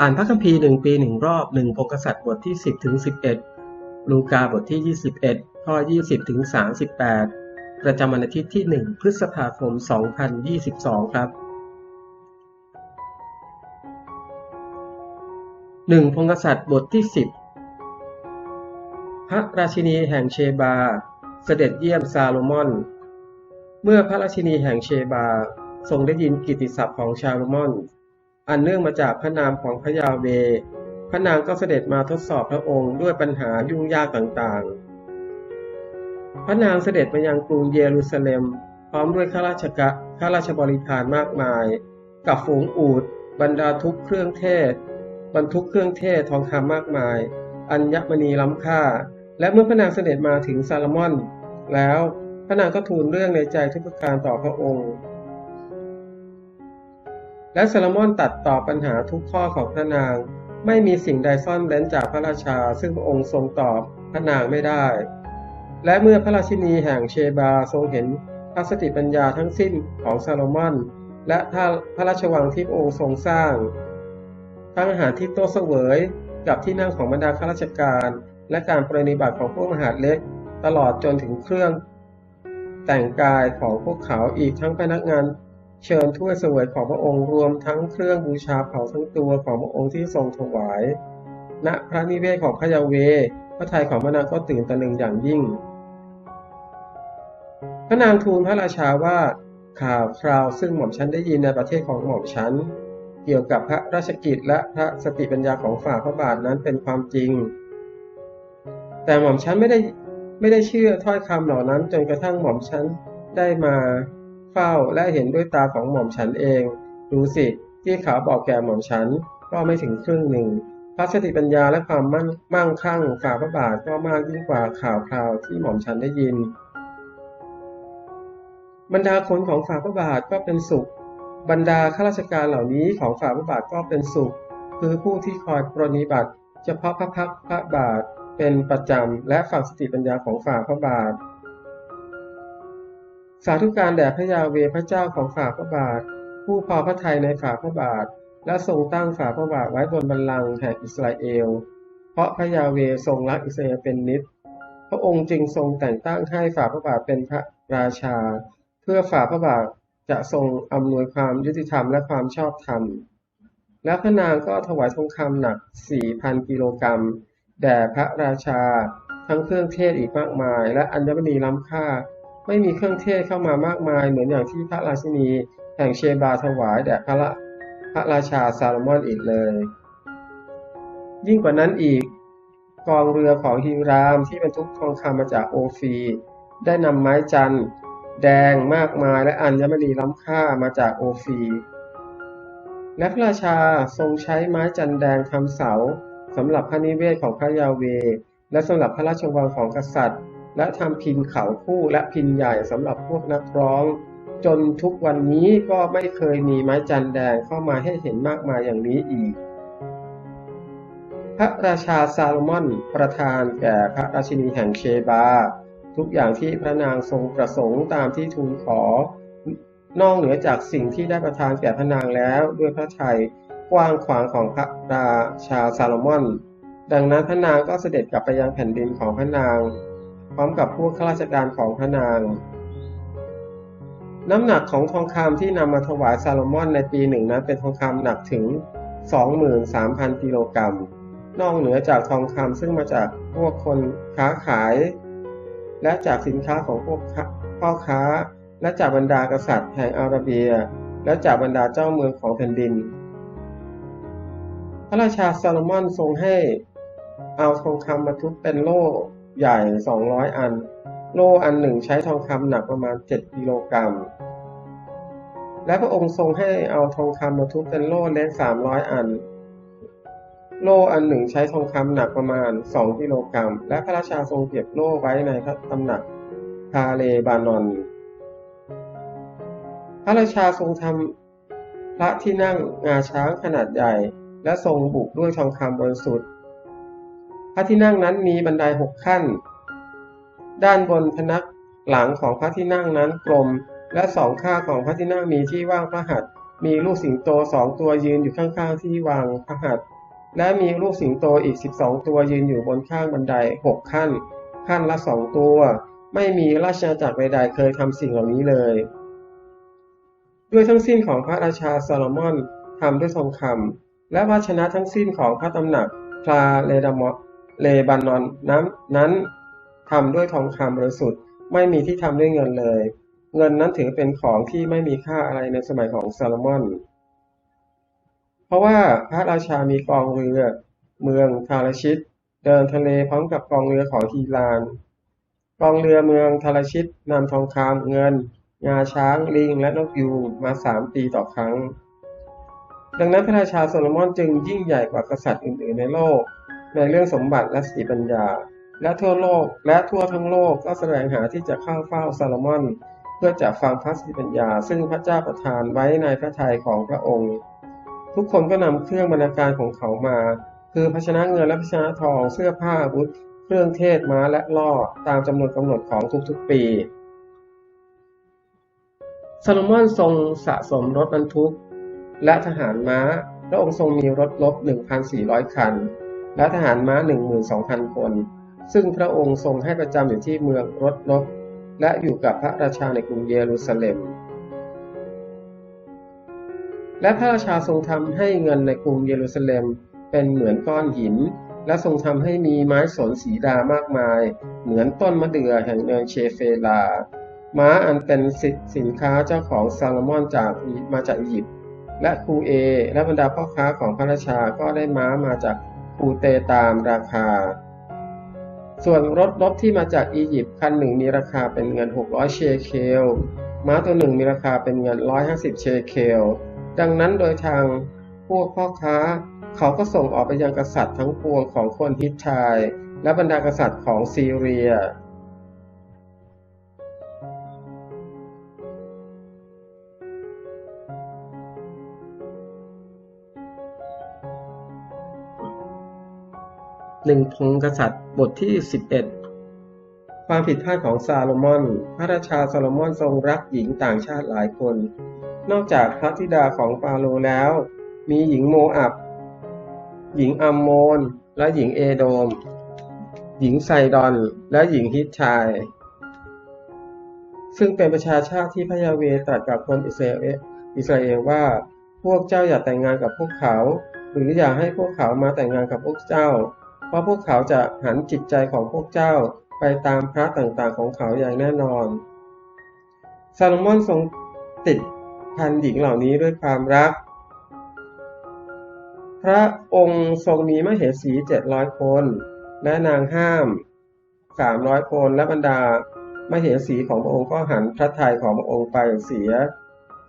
อ่านพระคัมภีร์หนึ่งปีหนึ่งรอบหนึ่งพงกษัตริย์บทที่ 10ถึง11 ลูกาบทที่ 21 ข้อ 20ถึง38 ประจำวันอาทิตย์ที่ 1 พฤษภาคม 2022 ครับ 1. พงกษัตริย์บทที่ 10 พระราชินีแห่งเชบา เสด็จเยี่ยมซาโลมอน เมื่อพระราชินีแห่งเชบาทรงได้ยินกิตติศัพท์ของชาโลมอน อันเนื่องมาจากพระนามของพระยาเว พระนางก็เสด็จมาทดสอบพระองค์ด้วยปัญหายุ่งยากต่างๆ พระนางเสด็จมายังกรุงเยรูซาเล็ม พร้อมด้วยข้าราชกะข้าราชบริพารมากมาย กับฝูงอูดบรรดาทุกเครื่องเทศ บรรทุกเครื่องเทศทองคำมากมาย อัญมณีล้ำค่า และเมื่อพระนางเสด็จมาถึงซาลมอน แล้วพระนางก็ทูลเรื่องในใจทุกประการต่อพระองค์ และซาลมอนตัดตอบปัญหาทุกข้อของพระนาง ไม่มีสิ่งใดซ่อนเร้นจากพระราชา ซึ่งพระองค์ทรงตอบพระนางไม่ได้ และเมื่อพระราชินีแห่งเชบาทรงเห็นพระสติปัญญาทั้งสิ้นของซาโลมอน และพระราชวังที่พระองค์ทรงสร้าง ทั้งอาหารที่โต๊ะเสวยกับที่นั่งของบรรดาข้าราชการ และการปรนิบัติของพวกมหาดเล็ก ตลอดจนถึงเครื่องแต่งกายของพวกเขาอีกทั้งพนักงาน เชิญถ้วยเสวยของพระองค์รวมทั้งเครื่องบูชาเผาทั้งตัวของพระองค์ที่ทรงถวาย ณ พระนิเวศของพระยาเว พระทัยของพระนางก็ตื่นตะลึงอย่างยิ่ง พระนางทูลพระราชาว่าข่าวคราวซึ่งหม่อมฉันได้ยินในประเทศของหม่อมฉันเกี่ยวกับพระราชกิจและพระสติปัญญาของฝ่าพระบาทนั้นเป็นความจริง แต่หม่อมฉันไม่ได้ไม่ได้เชื่อถ้อยคำเหล่านั้นจนกระทั่งหม่อมฉันได้มา เฝ้าและเห็นด้วยตาของหม่อมฉันเอง ดูสิ ที่เขาบอกแก่หม่อมฉันก็ไม่ถึงครึ่งหนึ่ง พระสติปัญญาและความมั่งมั่งคั่งฝ่าพระบาทก็มากยิ่งกว่าข่าวคราวที่หม่อมฉันได้ยิน บรรดาคนของฝ่าพระบาทก็เป็นสุข บรรดาข้าราชการเหล่านี้ของฝ่าพระบาทก็เป็นสุข คือผู้ที่คอยปรนิบัติ เฉพาะพระพักพระบาทเป็นประจำและฝังสติปัญญาของฝ่าพระบาท สาธุการแด่พระยาเวพระเจ้าของฝ่าพระบาท ผู้พอพระทัยในฝ่าพระบาท และทรงตั้งฝ่าพระบาทไว้บนบัลลังก์แห่งอิสราเอล เพราะพระยาเวทรงรักอิสราเอลเป็นนิด พระองค์จึงทรงแต่งตั้งให้ฝ่าพระบาทเป็นพระราชา เพื่อฝ่าพระบาทจะทรงอำนวยความยุติธรรมและความชอบธรรม และพระนางก็ถวายทองคำหนัก 4,000 กิโลกรัม แด่พระราชา ทั้งเครื่องเทศอีกมากมาย และอัญมณีล้ำค่า ไม่มีเครื่องเทศเข้ามามากมายเหมือนอย่างที่พระราชินี แห่งเชบาถวายแด่พระพระราชาซาโลมอนอีกเลย ยิ่งกว่านั้นอีก กองเรือของฮิรามที่บรรทุกทองคำมาจากโอฟี ได้นำไม้จันแดงมากมายและอัญมณีล้ำค่ามาจากโอฟีและพระราชาทรงใช้ไม้จันแดงทำเสาสำหรับพระนิเวศของพระยาเว และสำหรับพระราชวังของกษัตริย์ และทำพินเขาคู่และพินใหญ่สำหรับพวกนักร้อง จนทุกวันนี้ก็ไม่เคยมีไม้จันแดงเข้ามาให้เห็นมากมายอย่างนี้อีก พระราชาซาโลมอนประทานแก่พระราชินีแห่งเชบา ทุกอย่างที่พระนางทรงประสงค์ตามที่ทูลขอนอกเหนือจากสิ่งที่ได้ประทานแก่พระนางแล้วด้วยพระทัยกว้างขวางของพระราชาซาโลมอน ดังนั้นพระนางก็เสด็จกลับไปยังแผ่นดินของพระนาง ร้อมกับพวกข้าราชการของพระนาง น้ำหนักของทองคำที่นำมาถวายซาโลมอนในปีหนึ่งนั้นเป็นทองคำหนักถึง 23,000 กิโลกรัม นอกเหนือจากทองคำซึ่งมาจากพวกคนค้าขาย และจากสินค้าของพวกพ่อค้า และจากบรรดากษัตริย์แห่งอาราเบีย และจากบรรดาเจ้าเมืองของแผ่นดิน พระราชาซาโลมอนทรงให้เอาทองคำมาทุบเป็นโล่ ใหญ่ 200 อัน โล่อันหนึ่งใช้ทองคำหนักประมาณ 7 กิโลกรัม และพระองค์ทรงให้เอาทองคำมาทุบเป็นโล่เล็ก 300 อัน โล่อันหนึ่งใช้ทองคำหนักประมาณ 2 กิโลกรัม และพระราชาทรงเก็บโล่ไว้ในพระตำหนักคาเลบานอน พระราชาทรงทำพระที่นั่งงาช้างขนาดใหญ่ และทรงบุกด้วยทองคำบริสุทธิ์ ระที่นั่งนั้นมีบันไดหกขั้น ด้านบนพนักหลังของพระที่นั่งนั้นกลม และสองข้างของพระที่นั่งมีที่ว่างพระหัตถ์มีลูกสิงโตสองตัวยืนอยู่ข้างๆที่วางพระหัตถ์และมีลูกสิงโตอีกสิบสองตัวยืนอยู่บนข้างบันไดหกขั้น ขั้นละสองตัว ไม่มีราชอาณาจักรใดๆเคยทำสิ่งเหล่านี้เลย ด้วยทั้งสิ้นของพระราชาซาโลมอนทำด้วยทองคำและภาชนะทั้งสิ้นของพระตำหนักพลาเลดามอ เลบานอนนั้นนั้นทำด้วยทองคำบริสุทธิ์ไม่มีที่ทำด้วยเงินเลย เงินนั้นถือเป็นของที่ไม่มีค่าอะไรในสมัยของซาโลมอน เพราะว่าพระราชามีกองเรือเมืองทาราชิต เดินทะเลพร้อมกับกองเรือของฮีรานกองเรือเมืองทาราชิตนำทองคำเงิน งาช้างลิงและนกยูงมาสามปีต่อครั้ง ดังนั้นพระราชาโซโลมอนจึงยิ่งใหญ่กว่ากษัตริย์อื่นๆในโลก ในเรื่องสมบัติและสติปัญญา และทั่วโลกและทั่วทั้งโลกก็แสวงหาที่จะเข้าเฝ้าซาโลมอน เพื่อจะฟังพระสติปัญญา ซึ่งพระเจ้าประทานไว้ในพระทัยของพระองค์ ทุกคนก็นำเครื่องบรรณาการของเขามา คือภาชนะเงินและภาชนะทองเสื้อผ้าวุธเครื่องเทศม้าและล่อตามจำนวนกำหนดของทุกๆปีซาโลมอนทรงสะสมรถบรรทุก และทหารม้าพระองค์ทรงมีรถรบ1,400 คัน และทหารม้า 12,000 คน ซึ่งพระองค์ทรงให้ประจำอยู่ที่เมืองรถรบและอยู่กับพระราชาในกรุงเยรูซาเล็ม และพระราชาทรงทำให้เงินในกรุงเยรูซาเล็มเป็นเหมือนก้อนหิน และทรงทำให้มีไม้สนสีดามากมาย เหมือนต้นมะเดื่อแห่งเนินเชเฟลา ม้าอันเป็นสิสนค้าเจ้าของซาลมอนจากมาจากอียิปต์และครูเอ และบรรดาพ่อค้าของพระราชาก็ได้ม้ามาจาก ปูเตตามราคา ส่วนรถรบที่มาจากอียิปต์คันหนึ่งมีราคาเป็นเงิน 600 เชเคล ม้าตัวหนึ่งมีราคาเป็นเงิน 150 เชเคล ดังนั้นโดยทางพวกพ่อค้า เขาก็ส่งออกไปยังกษัตริย์ทั้งปวงของคนฮิตไทและบรรดากษัตริย์ของซีเรีย หนึ่งพงกษัตริย์บทที่ 11 ความผิดพลาดของซาโลมอน พระราชาซาโลมอนทรงรักหญิงต่างชาติหลายคน นอกจากพระธิดาของฟาโรแล้ว มีหญิงโมอับ หญิงอัมโมน และหญิงเอโดม หญิงไซดอน และหญิงฮิตชาย ซึ่งเป็นประชาชาติที่พระยาเวตรัสกับคนอิสราเอลอิสราเอลว่าพวกเจ้าอย่าแต่งงานกับพวกเขา หรืออย่าให้พวกเขามาแต่งงานกับพวกเจ้า เพราะพวกเขาจะหันจิตใจของพวกเจ้าไปตามพระต่างๆของเขาอย่างแน่นอน ซาโลมอนทรงติดพันหญิงเหล่านี้ด้วยความรัก พระองค์ทรงมีมเหสีเจ็ดร้อยคน และนางห้ามสามร้อยคนและบรรดามเหสีของพระองค์ก็หันพระทัยของพระองค์ไปเสีย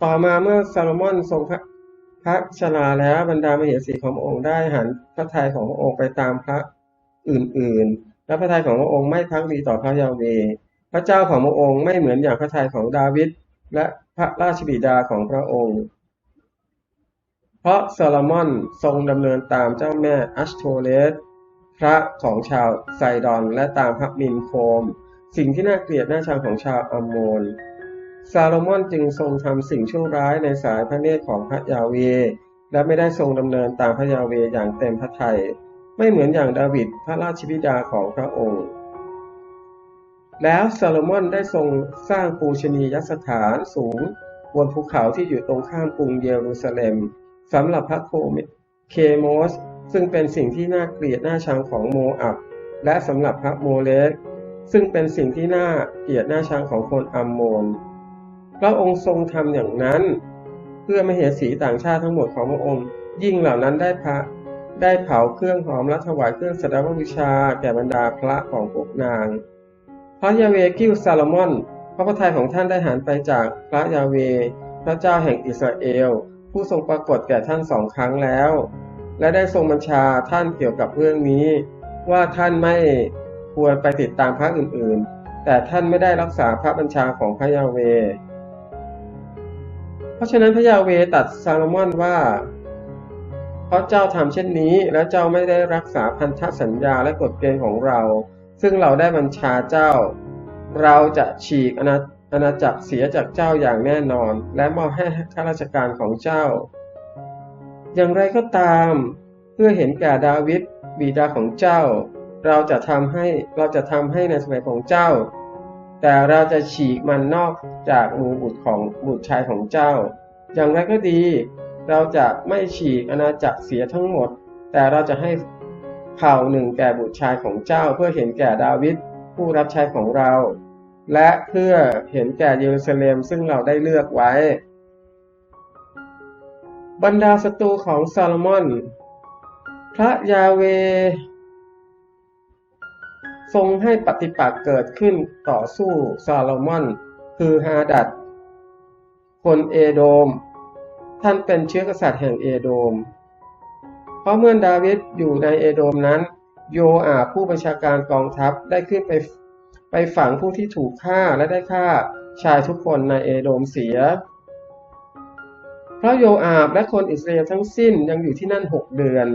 ต่อมาเมื่อซาโลมอนทรง พระชราแล้วบรรดามเหสีของพระองค์ได้หันพระทัยของพระองค์ไปตามพระอื่นๆ และพระทัยของพระองค์ไม่พักดีต่อพระยาเว พระเจ้าของพระองค์ไม่เหมือนอย่างพระทัยของดาวิดและพระราชบิดาของพระองค์ เพราะซาโลมอนทรงดำเนินตามเจ้าแม่อัชโทเลสพระของชาวไซดอนและตามพระมินโคม สิ่งที่น่าเกลียดน่าชังของชาวอัมโมน ซาโลมอนจึงทรงทำสิ่งชั่วร้ายในสายพระเนตรของพระยาเว และไม่ได้ทรงดำเนินตามพระยาเวอย่างเต็มพระทัยไม่เหมือนอย่างดาวิดพระราชบิดาของพระองค์ แล้วซาโลมอนได้ทรงสร้างปูชนียสถานสูงบนภูเขาที่อยู่ตรงข้ามกรุงเยรูซาเล็มสำหรับพระโคเคโมส ซึ่งเป็นสิ่งที่น่าเกลียดน่าชังของโมอับ และสำหรับพระโมเลสซึ่งเป็นสิ่งที่น่าเกลียดน่าชังของคนอัมโมน พระองค์ทรงทำอย่างนั้น เพื่อไม่เหสีต่างชาติทั้งหมดของพระองค์ ยิ่งเหล่านั้นได้พระได้เผาเครื่องหอมและถวายเครื่องสักการบูชาแก่บรรดาพระของพวกนาง พระยาเวกิวซาโลมอน พระพระทัยของท่านได้หันไปจากพระยาเว พระเจ้าแห่งอิสราเอล ผู้ทรงปรากฏแก่ท่านสองครั้งแล้ว และได้ทรงบัญชาท่านเกี่ยวกับเรื่องนี้ ว่าท่านไม่ควรไปติดตามพระอื่นๆ แต่ท่านไม่ได้รักษาพระบัญชาของพระยาเว เพราะฉะนั้นพระยาเวตัดซาโลมอนว่า เพราะเจ้าทำเช่นนี้ และเจ้าไม่ได้รักษาพันธสัญญาและกฎเกณฑ์ของเรา ซึ่งเราได้บัญชาเจ้า เราจะฉีกอาณาอาณาจักรเสียจากเจ้าอย่างแน่นอน และมอบให้ข้าราชการของเจ้า อย่างไรก็ตาม เพื่อเห็นแก่ดาวิดบิดาของเจ้า เราจะทำให้เราจะทำให้ในสมัยของเจ้า แต่เราจะฉีกมันนอกจากมือบุตรของบุตรชายของเจ้า อย่างไรก็ดี เราจะไม่ฉีกอาณาจักรเสียทั้งหมด แต่เราจะให้เผ่าหนึ่งแก่บุตรชายของเจ้า เพื่อเห็นแก่ดาวิดผู้รับใช้ของเรา และเพื่อเห็นแก่เยรูซาเล็มซึ่งเราได้เลือกไว้ บรรดาศัตรูของซาโลมอน พระยาเว ทรงให้ปฏิปักษ์เกิดขึ้นต่อสู้ซาโลมอน คือฮาดัด คนเอโดม ท่านเป็นเชื้อกษัตริย์แห่งเอโดม เพราะเมื่อดาวิดอยู่ในเอโดมนั้น โยอาผู้บัญชาการกองทัพได้ขึ้นไปไปฝังผู้ที่ถูกฆ่าและได้ฆ่าชายทุกคนในเอโดมเสียเพราะโยอาบและคนอิสราเอลทั้งสิ้นยังอยู่ที่นั่นหกเดือน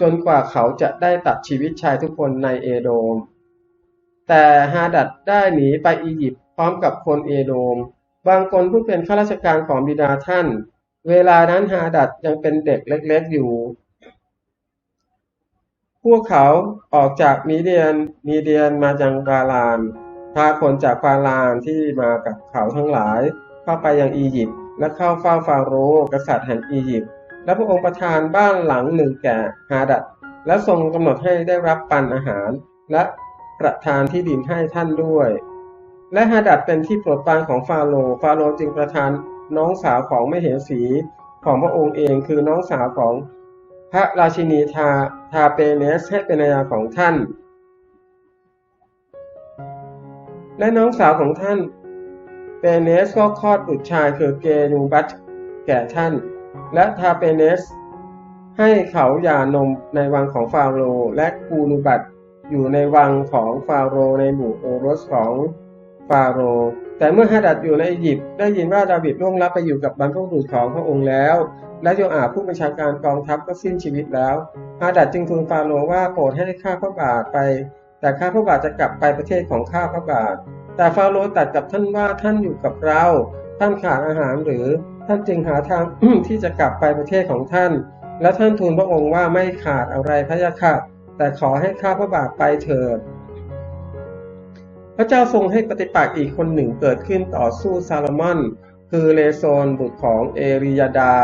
จนกว่าเขาจะได้ตัดชีวิตชายทุกคนในเอโดม แต่ฮาดัดได้หนีไปอียิปต์พร้อมกับคนเอโดม บางคนผู้เป็นข้าราชการของบิดาท่าน เวลานั้นฮาดัดยังเป็นเด็กเล็กๆอยู่ พวกเขาออกจากมีเดียนมีเดียนมาจากบาลาน พาคนจากบาลานที่มากับเขาทั้งหลาย เข้าไปยังอียิปต์และเข้าเฝ้าฟาโรห์กษัตริย์แห่งอียิปต์และพระองค์ประทานบ้านหลังหนึ่งแก่ฮาดัดและทรงกำหนดให้ได้รับปันอาหาร และ ประทานที่ดินให้ท่านด้วย และฮาดัดเป็นที่โปรดปรานของฟาโรห์ฟาโรห์จึงประทานน้องสาวของมเหสีของพระองค์เองคือน้องสาวของพระราชินีทาทาเปเนสให้เป็นนายาของท่าน และน้องสาวของท่าน เปเนสก็คลอดบุตรชายคือเกนูบัตแก่ท่าน และทาเปเนสให้เขาหย่านมในวังของฟาโรห์และกูนูบัต อยู่ในวังของฟาโรห์ในหมู่โอรสของฟาโรห์แต่เมื่อฮาดัดอยู่ในอียิปต์ได้ยินว่าดาวิดล่วงลับไปอยู่กับบรรพบุรุษของพระองค์แล้ว และโยอาผู้บัญชาการกองทัพก็สิ้นชีวิตแล้วฮาดัดจึงทูลฟาโรห์ว่าโปรดให้ข้าพระบาทไป แต่ข้าพระบาทจะกลับไปประเทศของข้าพระบาท แต่ฟาโรห์ตรัสกับท่านว่าท่านอยู่กับเรา ท่านขาดอาหารหรือท่านจึงหาทางที่จะกลับไปประเทศของท่าน และท่านทูลพระองค์ว่าไม่ขาดอะไรพระยาค่ะ แต่ขอให้ข้าพระบาทไปเถิด พระเจ้าทรงให้ปฏิปักษ์อีกคนหนึ่งเกิดขึ้นต่อสู้ซาลมอน คือเลโซนบุตรของเอริยาดา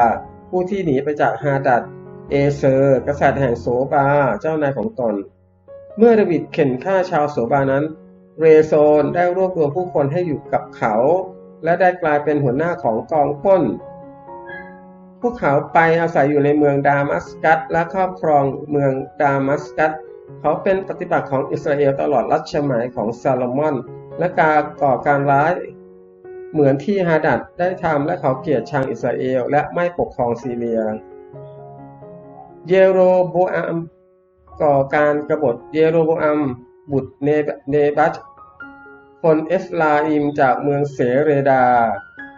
ผู้ที่หนีไปจากฮาดัดเอเซอร์กษัตริย์แห่งโสบาเจ้านายของตน เมื่อดาวิดเข็นฆ่าชาวโสบานั้น เรโซนได้รวบรวมผู้คนให้อยู่กับเขา และได้กลายเป็นหัวหน้าของกองพ้น พวกเขาไปอาศัยอยู่ในเมืองดามัสกัสและครอบครองเมืองดามัสกัส เขาเป็นปฏิบัติของอิสราเอลตลอดรัชสมัยของซาโลมอน และการก่อการร้ายเหมือนที่ฮาดัดได้ทำและเขาเกลียดชังอิสราเอลและไม่ปกครองซีเรีย เยโรโบอัมก่อการกบฏเยโรโบอัมบุตรเนบัตคนเอฟลาอิมจากเมืองเสเรดา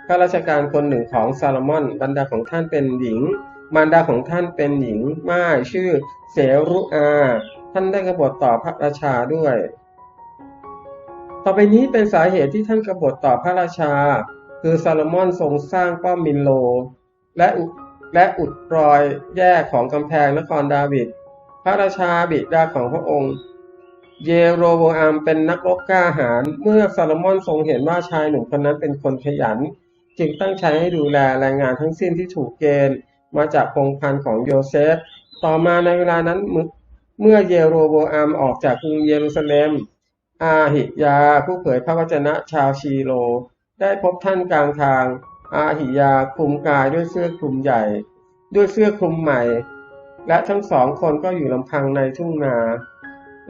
ข้าราชการคนหนึ่งของซาลมอนบรรดาของท่านเป็นหญิง มารดาของท่านเป็นหญิงม่ายชื่อเสรุอา ท่านได้กบฏต่อพระราชาด้วย ต่อไปนี้เป็นสาเหตุที่ท่านกบฏต่อพระราชา คือซาลมอนทรงสร้างป้อมมินโล และและอุดรอยแยกของกำแพงนครดาวิดพระราชาบิดาของพระองค์ เยโรโบอัมเป็นนักรบกล้าหาญเมื่อซาลมอนทรงเห็นว่าชายหนุ่มคนนั้นเป็นคนขยัน จึงตั้งใจให้ดูแลแรงงานทั้งสิ้นที่ถูกเกณฑ์มาจากพงพันของโยเซฟ ต่อมาในเวลานั้นเมื่อเยโรโบอัมออกจากกรุงเยรูซาเล็ม อาหิยาผู้เผยพระวจนะชาวชีโล ได้พบท่านกลางทาง อาหิยาคลุมกายด้วยเสื้อคลุมใหญ่ ด้วยเสื้อคลุมใหม่ และทั้งสองคนก็อยู่ลำพังในทุ่งนา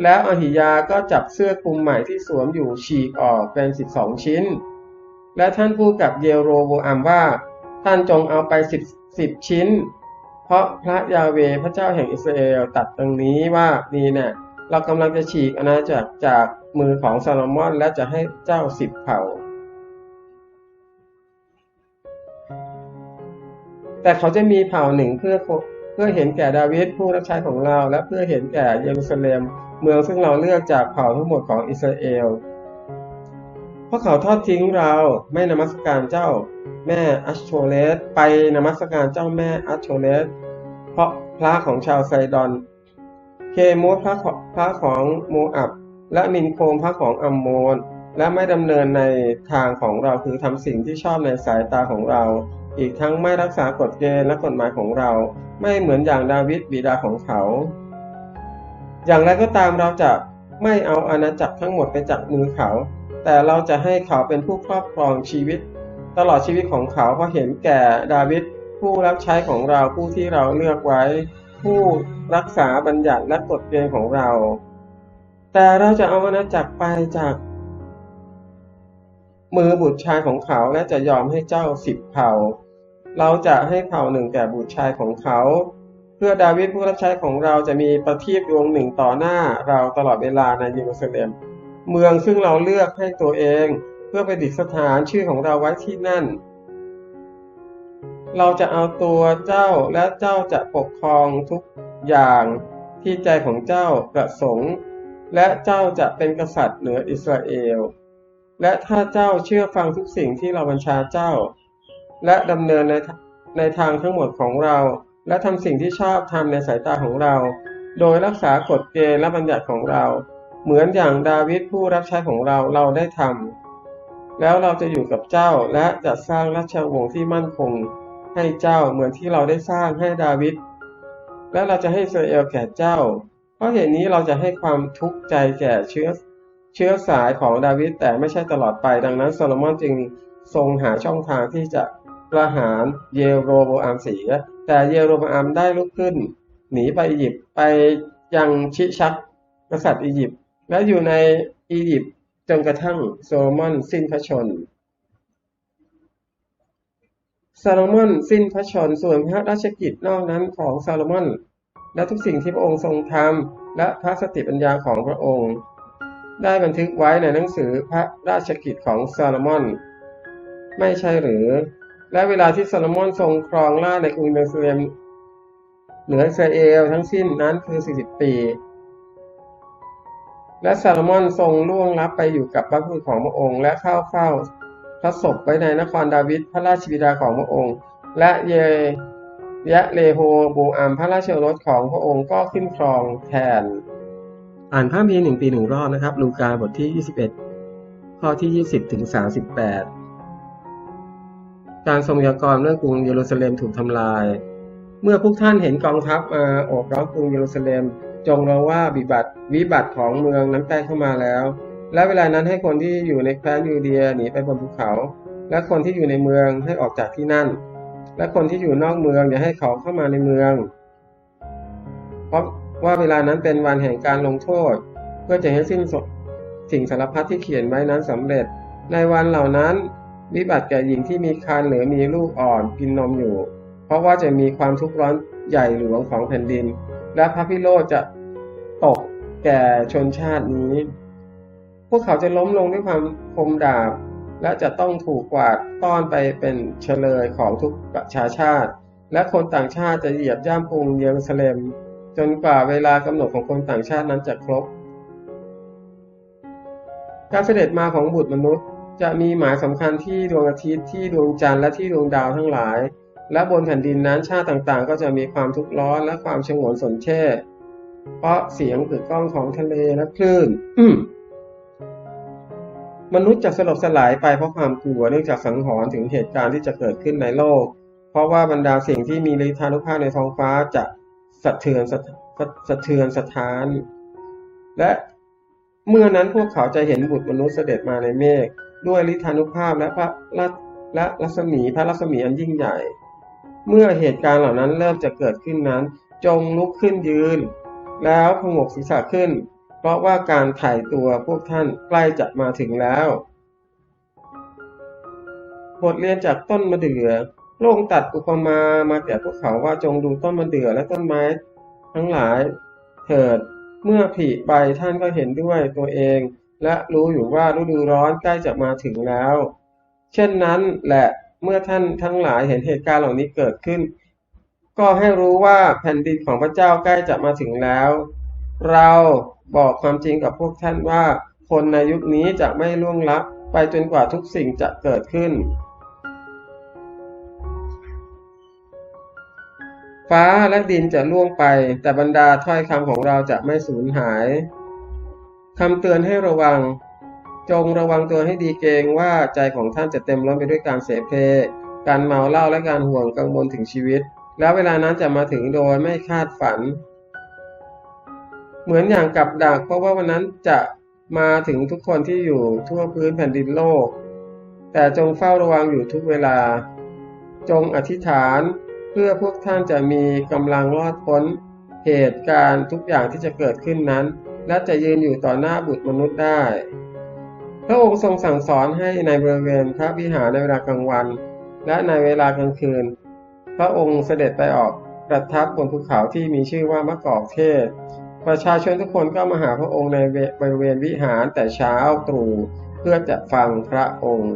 แล้วอาหิยาก็จับเสื้อคลุมใหม่ที่สวมอยู่ฉีกออกเป็นสิบสองชิ้น และท่านพูดกับเยโรโบอัมว่า ท่านจงเอาไปสิบสิบชิ้น เพราะพระยาเวพระเจ้าแห่งอิสราเอลตัดตรงนี้ว่านี่เนี่ยเรากำลังจะฉีกอาณาจักรจากมือของซาโลมอนและจะให้เจ้าสิบเผ่า แต่เขาจะมีเผ่าหนึ่งเพื่อเพื่อเห็นแก่ดาวิดผู้รับใช้ของเรา และเพื่อเห็นแก่เยรูซาเล็มเมืองซึ่งเราเลือกจากเผ่าทั้งหมดของอิสราเอล พราะเขาทอดทิ้งเราไม่นมัสการเจ้าแม่อัชโชเลสไปนมัสการเจ้าแม่อัชโชเลสเพราะพระของชาวไซดอน เคโมสพระของพระของโมอับ และมินโคมพระของอัมโมน และไม่ดำเนินในทางของเราคือทำสิ่งที่ชอบในสายตาของเรา อีกทั้งไม่รักษากฎเกณฑ์และกฎหมายของเรา ไม่เหมือนอย่างดาวิดบิดาของเขา อย่างไรก็ตามเราจะไม่เอาอาณาจักรทั้งหมดไปจากมือเขา แต่เราจะให้เขาเป็นผู้ครอบครองชีวิต ตลอดชีวิตของเขาเพราะเห็นแก่ดาวิดผู้รับใช้ของเราผู้ที่เราเลือกไว้ ผู้รักษาบัญญัติและกฎเกณฑ์ของเรา แต่เราจะเอาอาณาจักรไปจากมือบุตรชายของเขาและจะยอมให้เจ้าสิบเผ่า เราจะให้เผ่าหนึ่งแก่บุตรชายของเขา เพื่อดาวิดผู้รับใช้ของเราจะมีประทีปดวงหนึ่งต่อหน้าเราตลอดเวลาในเยรูซาเล็ม เมืองซึ่งเราเลือกให้ตัวเอง เพื่อไปดิษฐานชื่อของเราไว้ที่นั่น เราจะเอาตัวเจ้าและเจ้าจะปกครองทุกอย่างที่ใจของเจ้าประสงค์ และเจ้าจะเป็นกษัตริย์เหนืออิสราเอล และถ้าเจ้าเชื่อฟังทุกสิ่งที่เราบัญชาเจ้า และดำเนินในในทางทั้งหมดของเรา และทำสิ่งที่ชอบทำในสายตาของเรา โดยรักษากฎเกณฑ์และบัญญัติของเรา เหมือนอย่างดาวิดผู้รับใช้ของเราเราได้ทำแล้วเราจะอยู่กับเจ้าและจะสร้างราชวงศ์ที่มั่นคงให้เจ้าเหมือนที่เราได้สร้างให้ดาวิดและเราจะให้อิสราเอลแก่เจ้า เพราะเหตุนี้เราจะให้ความทุกข์ใจแก่เชื้อเชื้อสายของดาวิดแต่ไม่ใช่ตลอดไป ดังนั้นโซโลมอนจึงทรงหาช่องทางที่จะประหารเยโรโบอามเสียแต่เยโรโบอามได้ลุกขึ้น หนีไปอียิปต์ไปยังชิชักกษัตริย์อียิปต์ และอยู่ในอียิปต์จนกระทั่งโซโลมอนสิ้นพระชนม์ซาโลมอนสิ้นพระชนม์ส่วนพระราชกิจนอกนั้นของซาโลมอน และทุกสิ่งที่พระองค์ทรงทำและพระสติปัญญาของพระองค์ ได้บันทึกไว้ในหนังสือพระราชกิจของซาโลมอน ไม่ใช่หรือ และเวลาที่ซาโลมอนทรงครองราชในกรุงเยรูซาเล็มเหนืออิสราเอลทั้งสิ้นนั้นคือ 40 ปี และซาโลมอนทรงล่วงลับไปอยู่กับพระผู้ของพระองค์ และเข้าเฝ้าพระศพไว้ในนครดาวิดพระราชบิดาของพระองค์ และเยยะเลโฮบูอัมพระราชโอรสของพระองค์ก็ขึ้นครองแทน อ่านพระมีหนึ่งปีหนึ่งรอบนะครับ ลูกาบทที่ 21 ข้อที่ 20 ถึง 38 การทรงยากรเรื่องกรุงเยรูซาเล็มถูกทำลาย เมื่อพวกท่านเห็นกองทัพมาโอบล้อมกรุงเยรูซาเล็ม จงรู้ว่าวิบัติวิบัติของเมืองนั้นใกล้เข้ามาแล้ว และเวลานั้นให้คนที่อยู่ในแคว้นยูเดียหนีไปบนภูเขา และคนที่อยู่ในเมืองให้ออกจากที่นั่น และคนที่อยู่นอกเมืองอย่าให้เขาเข้ามาในเมือง เพราะว่าเวลานั้นเป็นวันแห่งการลงโทษ เพื่อจะให้สิ้นสุดสิ่งสารพัดที่เขียนไว้นั้นสำเร็จ ในวันเหล่านั้นวิบัติแก่หญิงที่มีครรภ์หรือมีลูกอ่อนกินนมอยู่ เพราะว่าจะมีความทุกข์ร้อนใหญ่หลวงของแผ่นดิน และพระพิโรธจะตกแก่ชนชาตินี้ พวกเขาจะล้มลงด้วยความคมดาบ และจะต้องถูกกวาดต้อนไปเป็นเฉลยของทุกประชาชาติ และคนต่างชาติจะเหยียบย่ำกรุงเยรูซาเล็ม จนกว่าเวลากำหนดของคนต่างชาตินั้นจะครบ การเสด็จมาของบุตรมนุษย์จะมีหมายสำคัญที่ดวงอาทิตย์ที่ดวงจันทร์และที่ดวงดาวทั้งหลาย และบนแผ่นดินนั้นชาติต่างๆ ก็จะมีความทุกข์ร้อนและความฉงนสนแช่ เพราะเสียงกึกก้องของทะเลและคลื่นมนุษย์จะสลบสลายไปเพราะความกลัวเนื่องจากสังหรณ์ถึงเหตุการณ์ที่จะเกิดขึ้นในโลก เพราะว่าบรรดาสิ่งที่มีฤทธานุภาพในท้องฟ้าจะสะเทือนสะสะเทือนสถาน และเมื่อนั้นพวกเขาจะเห็นบุตรมนุษย์เสด็จมาในเมฆด้วยฤทธานุภาพและพระรัตและรัศมีพระรัศมีอันยิ่งใหญ่ เมื่อเหตุการณ์เหล่านั้นเริ่มจะเกิดขึ้นนั้น จงลุกขึ้นยืน แล้วพงกศีรษะขึ้น เพราะว่าการถ่ายตัวพวกท่านใกล้จะมาถึงแล้ว บทเรียนจากต้นมะเดื่อพระองค์ตัดอุปมามาแก่พวกเขาว่าจงดูต้นมะเดื่อและต้นไม้ ทั้งหลายเถิดเมื่อผลิใบท่านก็เห็นด้วยตัวเอง และรู้อยู่ว่าฤดูร้อนใกล้จะมาถึงแล้ว เช่นนั้นแหละ เมื่อท่านทั้งหลายเห็นเหตุการณ์เหล่านี้เกิดขึ้น ก็ให้รู้ว่าแผ่นดินของพระเจ้าใกล้จะมาถึงแล้ว เราบอกความจริงกับพวกท่านว่า คนในยุคนี้จะไม่ล่วงลับไปจนกว่าทุกสิ่งจะเกิดขึ้น ฟ้าและดินจะล่วงไป แต่บรรดาถ้อยคำของเราจะไม่สูญหายคำเตือนให้ระวัง จงระวังตัวให้ดีเกรงว่าใจของท่านจะเต็มล้นไปด้วยการเสเพ การเมาเหล้าและการห่วงกังวลถึงชีวิต แล้วเวลานั้นจะมาถึงโดยไม่คาดฝัน เหมือนอย่างกับดัก เพราะว่าวันนั้นจะมาถึงทุกคนที่อยู่ทั่วพื้นแผ่นดินโลก แต่จงเฝ้าระวังอยู่ทุกเวลา จงอธิษฐานเพื่อพวกท่านจะมีกำลังรอดพ้นเหตุการณ์ทุกอย่างที่จะเกิดขึ้นนั้น และจะยืนอยู่ต่อหน้าบุตรมนุษย์ได้ พระองค์ทรงสั่งสอนให้ในบริเวณพระวิหารในเวลากลางวัน และในเวลากลางคืน พระองค์เสด็จไปออกประทับบนภูเขาที่มีชื่อว่ามะกอกเทศ ประชาชนทุกคนก็มาหาพระองค์ในบริเวณวิหารแต่เช้าตรู่เพื่อจะฟังพระองค์